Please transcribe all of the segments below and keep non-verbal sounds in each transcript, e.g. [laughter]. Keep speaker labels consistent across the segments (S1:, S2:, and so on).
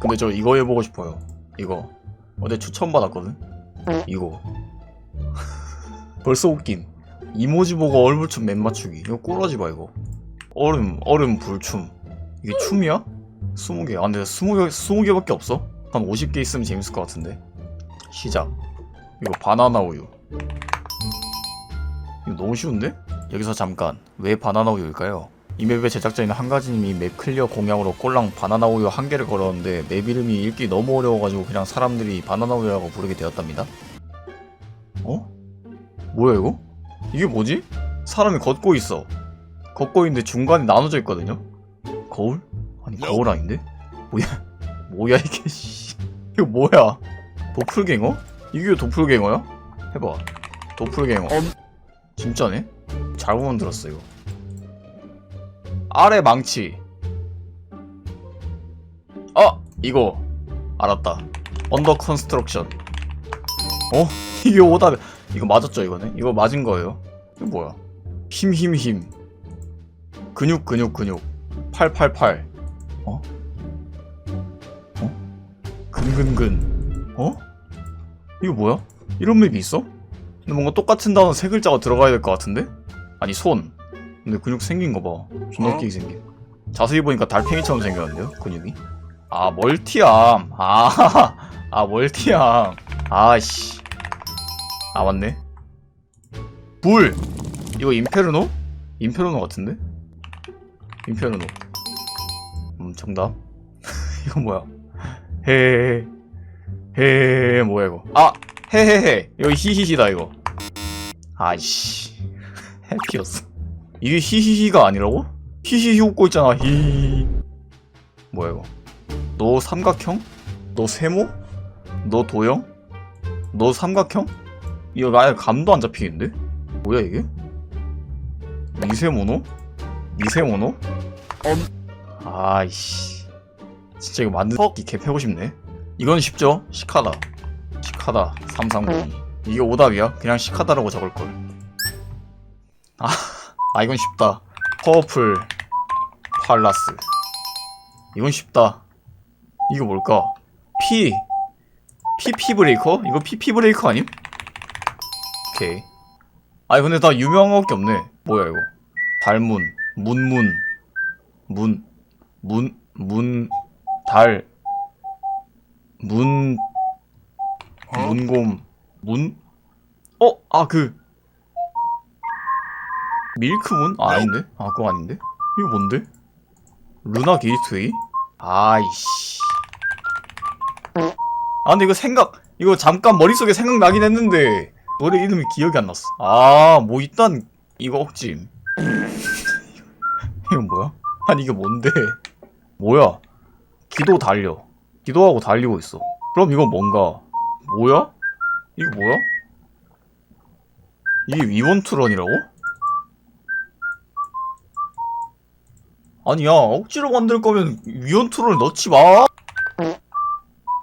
S1: 근데 저 이거 해보고 싶어요. 이거. 어제 추천받았거든? 이거. [laughs] 벌써 웃김. 이모지 보고 얼굴춤 맨 맞추기. 이거 꿀어지 봐, 이거. 얼음, 얼음 불춤. 이게 춤이야? 20개. 아, 근데 20개, 20개밖에 없어? 한 50개 있으면 재밌을 것 같은데. 시작. 이거 바나나 우유. 이거 너무 쉬운데? 여기서 잠깐. 왜 바나나 우유일까요? 이 맵의 제작자인 한가지님이 맵 클리어 공약으로 꼴랑 바나나 우유 한 개를 걸었는데 맵 이름이 읽기 너무 어려워가지고 그냥 사람들이 바나나 우유라고 부르게 되었답니다. 어? 뭐야 이거? 이게 뭐지? 사람이 걷고 있어. 걷고 있는데 중간에 나눠져 있거든요? 거울? 아니 거울 아닌데? 뭐야? [laughs] 뭐야 이게 씨. 이거 뭐야? 도플갱어? 이게 도플갱어야? 해봐. 도플갱어. 진짜네? 잘못 만들었어 이거. 아래 망치. 어 이거 알았다. 언더 컨스트럭션. 어 [laughs] 이게 오다 이거 맞았죠 이거는? 이거 맞은 거예요. 이거 뭐야? 힘힘 힘. 근육 근육 근육. 888. 어? 어? 근근근. 어? 이거 뭐야? 이런 맵이 있어? 근데 뭔가 똑같은 단어 세 글자가 들어가야 될 것 같은데? 아니 손. 근데 근육 생긴 거 봐. 존나 웃기게 생긴. 자세히 보니까 달팽이처럼 생겼는데요? 근육이? 아 멀티암. 아, [laughs] 아 멀티암. 아씨. 아 맞네. 불. 이거 임페르노? 임페르노 같은데? 임페르노. 음 정답. [laughs] 이거 뭐야? 헤헤헤. 헤헤헤 뭐야 이거? 아 헤헤헤. 이거 히히히다 이거. 아이씨. [laughs] 해피였어. 이게 히히히가 아니라고? 히히히 웃고 있잖아. 히히히. 뭐야 이거? 너 삼각형? 너 세모? 너 도형? 너 삼각형? 이거 아예 감도 안 잡히겠는데? 뭐야 이게? 미세모노? 미세모노? 아이씨. 진짜 이거 만들기 개패고 싶네. 이건 쉽죠? 시카다. 시카다. 3302. 이게 오답이야? 그냥 시카다라고 적을걸. 아, 아 이건 쉽다. 퍼플 팔라스. 이건 쉽다. 이거 뭘까? P PP 브레이커? 이거 PP 브레이커 아님? 오케이. 아니 근데 다 유명한 게 없네. 뭐야 이거? 달문, 문문, 문, 문, 문, 달, 문, 문곰, 문? 어? 아 그 밀크문? 아 아닌데? 아 그거 아닌데? 이거 뭔데? 루나 게이트웨이? 아이씨. 아 근데 이거 생각 이거 잠깐 머릿속에 생각나긴 했는데 노래 이름이 기억이 안 났어. 아 뭐 일단 이거 억짐. [laughs] 이건 뭐야? 아니 이게 뭔데? 뭐야? 기도 달려. 기도하고 달리고 있어. 그럼 이건 뭔가? 뭐야? 이게 뭐야? 이게 위원투런이라고? 아니 야 억지로 만들 거면 위원투런을 넣지 마.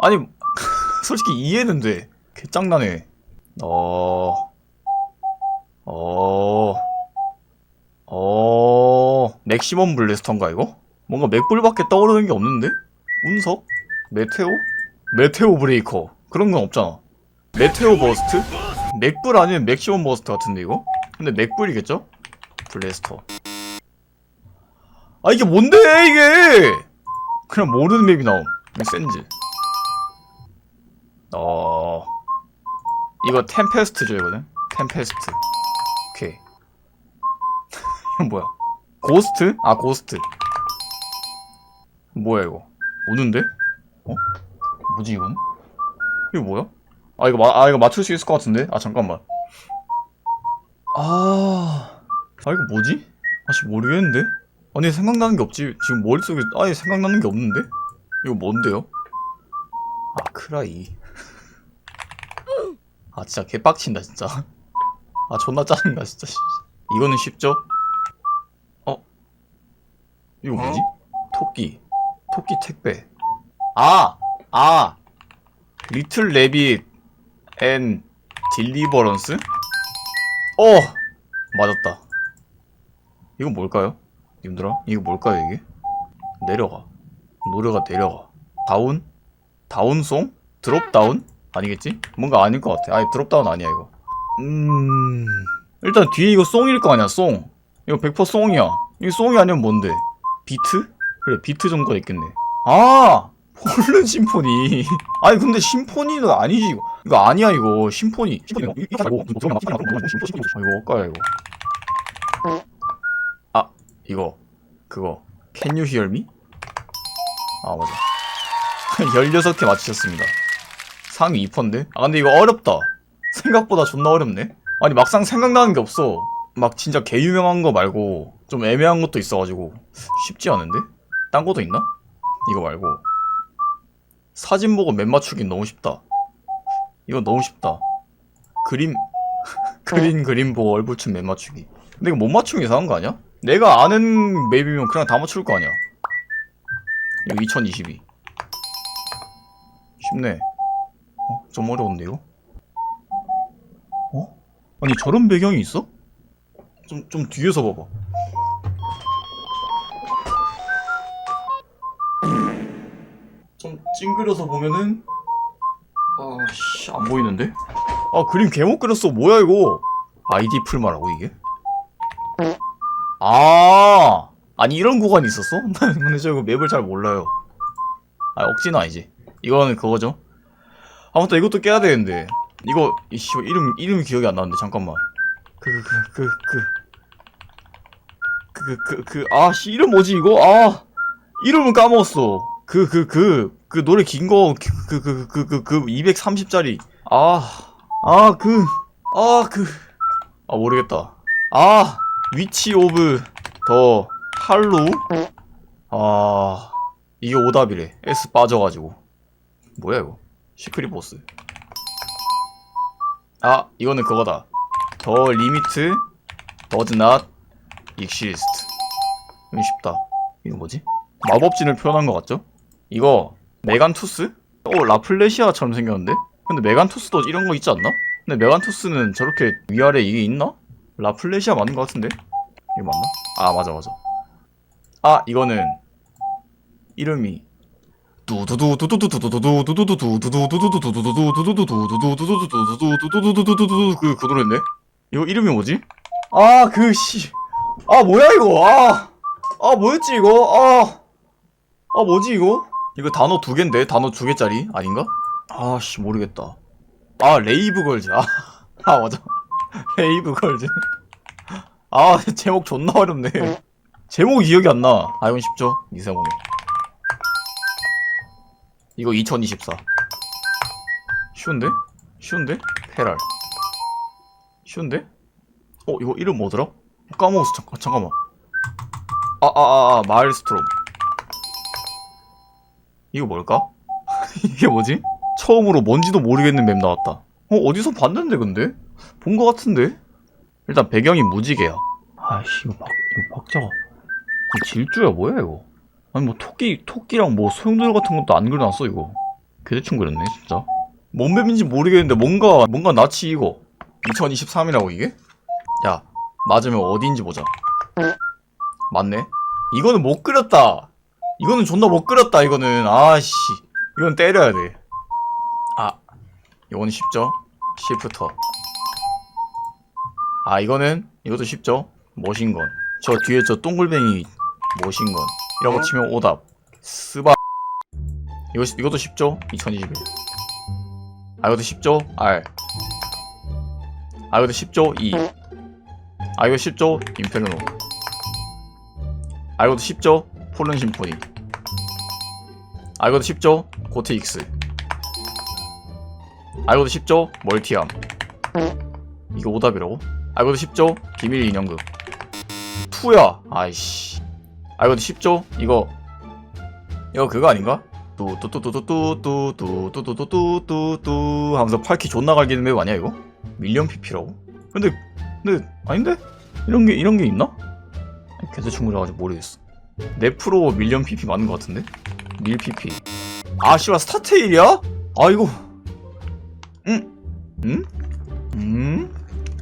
S1: 아니 [laughs] 솔직히 이해는 돼. 개짱나네. 어, 어, 어, 맥시멈 블래스터인가 이거? 뭔가 맥불밖에 떠오르는 게 없는데? 운석? 메테오? 메테오 브레이커 그런 건 없잖아. 메테오 버스트? 맥불 아니면 맥시멈 버스트 같은데 이거? 근데 맥불이겠죠? 블래스터. 아 이게 뭔데 이게? 그냥 모르는 맵이 나옴. 센즈. 어 이거 템페스트죠 이거는? 템페스트. 오케이. [laughs] 이건 뭐야? 고스트? 아 고스트. 뭐야 이거? 오는데? 어? 뭐지 이건? 이거 뭐야? 아 이거 마, 아 이거 맞출 수 있을 것 같은데? 아 잠깐만. 아, 아 이거 뭐지? 아씨 모르겠는데 아니 생각나는 게 없지 지금 머릿속에 아예 생각나는 게 없는데 이거 뭔데요 아 크라이 [laughs] 아 진짜 개빡친다 진짜 아 존나 짜증나 진짜 씨. 이거는 쉽죠? 어? 이거 뭐지? 토끼 토끼 택배 아! 아! 리틀 레빗 앤 딜리버런스? 어! 맞았다 이건 뭘까요? 님들아 이거 뭘까요 이게? 내려가 노래가 내려가 다운? 다운송? 드롭다운? 아니겠지? 뭔가 아닐 것 같아. 아니 드롭다운 아니야 이거. 음... 일단 뒤에 이거 송일 거 아니야 송. 이거 100% 송이야. 이거 송이 아니면 뭔데? 비트? 그래 비트 정도가 있겠네. 아! 폴른 심포니. [laughs] 아니 근데 심포니는 아니지 이거. 이거 아니야 이거 심포니. 심포니 이거 이거 말고 이거 아, 이거 엇가야 이거. 아 이거 그거. Can you hear me? 아 맞아. [laughs] 16개 맞추셨습니다. 상위 2%인데? 아 근데 이거 어렵다. 생각보다 존나 어렵네. 아니 막상 생각나는 게 없어. 막 진짜 개 유명한 거 말고 좀 애매한 것도 있어가지고 쉽지 않은데? 딴 것도 있나? 이거 말고 사진 보고 맵 맞추긴 너무 쉽다. 이거 너무 쉽다. 그림 [laughs] 그린 그림 보고 얼굴춤 맵 맞추기. 근데 이거 못 맞추면 이상한 거 아니야? 내가 아는 맵이면 그냥 다 맞출 거 아니야. 이거 2022. 쉽네. 어? 좀 어려운데 이거? 어? 아니 저런 배경이 있어? 좀, 좀 뒤에서 봐봐. 좀 찡그려서 보면은 아씨 안 보이는데? 아 그림 개못 그렸어 뭐야 이거 아이디 풀마라고 이게? 아 아니 이런 구간이 있었어? 난 근데 저 이거 맵을 잘 몰라요 아 억지는 아니지 이거는 그거죠 아무튼 이것도 깨야 되는데 이거 이씨 이름 이름이 기억이 안 나는데 잠깐만 그 그 그 그 그 그 그 아씨 이름 뭐지 이거 아 이름은 까먹었어 그 그 그 그 노래 긴 거 그 그 그 그 그 230짜리 아 아 그 아 그 아 모르겠다 아 위치 오브 더 할로 아 이게 오답이래 S 빠져가지고 뭐야 이거 시크릿 보스 아 이거는 그거다 더 리미트 does not exist 이건 쉽다 이거 뭐지? 마법진을 표현한 것 같죠? 이거 메간투스? 어 라플레시아처럼 생겼는데? 근데 메간투스도 이런 거 있지 않나? 근데 메간투스는 저렇게 위아래 이게 있나? 라플레시아 맞는 것 같은데? 이거 맞나? 아 맞아 맞아 아 이거는 이름이 그, 그 노래인데? 이거 이름이 뭐지? 아, 그, 씨. 아, 뭐야, 이거? 아. 아, 뭐였지, 이거? 아. 아, 뭐지, 이거? 이거 단어 두 개인데? 단어 두 개짜리? 아닌가? 아, 씨, 모르겠다. 아, 레이브 걸즈. 아, 아 맞아. [laughs] 레이브 걸즈. 아, 제목 존나 어렵네. 제목 기억이 안 나. 아, 이건 쉽죠? 이세몽이. 이거 2024. 쉬운데? 쉬운데? 페랄. 쉬운데? 어, 이거 이름 뭐더라? 까먹었어. 잠깐, 잠깐만. 아, 아, 아, 아, 마일스트롬. 이거 뭘까? [laughs] 이게 뭐지? 처음으로 뭔지도 모르겠는 맵 나왔다. 어, 어디서 봤는데, 근데? 본거 같은데? 일단 배경이 무지개야. 아이씨, 이거 박, 이거 박자가. 이거 질주야, 뭐야, 이거? 아니, 뭐, 토끼, 토끼랑 뭐, 소용돌이 같은 것도 안 그려놨어, 이거. 개대충 그렸네, 진짜. 뭔 맵인지 모르겠는데, 뭔가, 뭔가 낯이 이거. 2023이라고, 이게? 야, 맞으면 어디인지 보자. 맞네. 이거는 못 그렸다. 이거는 존나 못 그렸다, 이거는. 아씨. 이건 때려야 돼. 아, 이거는 쉽죠? 시프터. 아, 이거는, 이것도 쉽죠? 머신건. 저 뒤에 저 동글뱅이 머신건. 이라고 치면 오답. 스바. 이거, 쉽- 이것도 쉽죠? 2021. 아, 이것도 쉽죠? R. 아, 이것도 쉽죠? E. 아, 이거 쉽죠? 인페르노. 아, 이것도 쉽죠? 폴른 심포니. 아, 이것도 쉽죠? 고트 익스. 아, 이것도 쉽죠? 멀티암. 이거 오답이라고? 아, 이것도 쉽죠? 비밀 인형극. 투야. 아이씨. 아, 이것도 쉽죠? 이거. 이거 그거 아닌가? 뚜뚜뚜뚜뚜뚜뚜뚜뚜뚜뚜뚜뚜 하면서 8키 존나 갈기는 맵 아니야 이거? 밀리언 PP라고? 근데 근데 아닌데? 이런 게 이런 게 있나? 개대충 그래가지고 모르겠어. 네프로 밀리언 PP 맞는 것 같은데? 밀 PP. 아 씨발 스타테일이야? 아 이거. 응? 응? 음?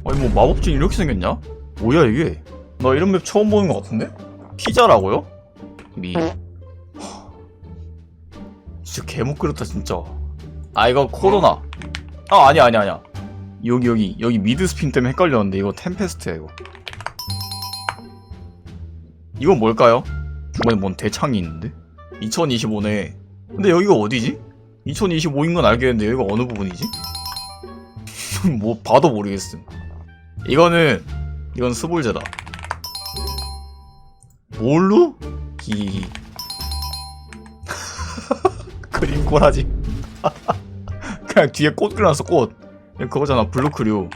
S1: 아니 뭐 마법진 이렇게 생겼냐? 뭐야 이게? 나 이런 맵 처음 보는 것 같은데? 피자라고요? 미. 진짜 개못 그렸다 진짜 아 이거 코로나 아 아니야 아니야 아니야 여기 여기 여기 미드 스핀 때문에 헷갈렸는데 이거 템페스트야 이거 이건 뭘까요? 중간에 뭔 대창이 있는데? 2025네 근데 여기가 어디지? 2025인 건 알겠는데 여기가 어느 부분이지? [laughs] 뭐 봐도 모르겠음 이거는 이건 스볼제다. 뭘로? 기. [laughs] 그림 꼬라지. [laughs] 그냥 뒤에 꽃 그려놨어 꽃. 그거잖아 블루 크류.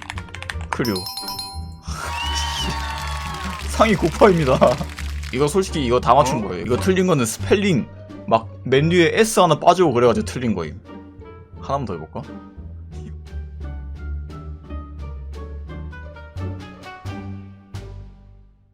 S1: 크류. [laughs] 상이 고파입니다. 이거 솔직히 이거 다 맞춘 거예요. 이거 틀린 거는 스펠링. 막 맨 뒤에 S 하나 빠지고 그래가지고 틀린 거임. 하나만 더 해볼까?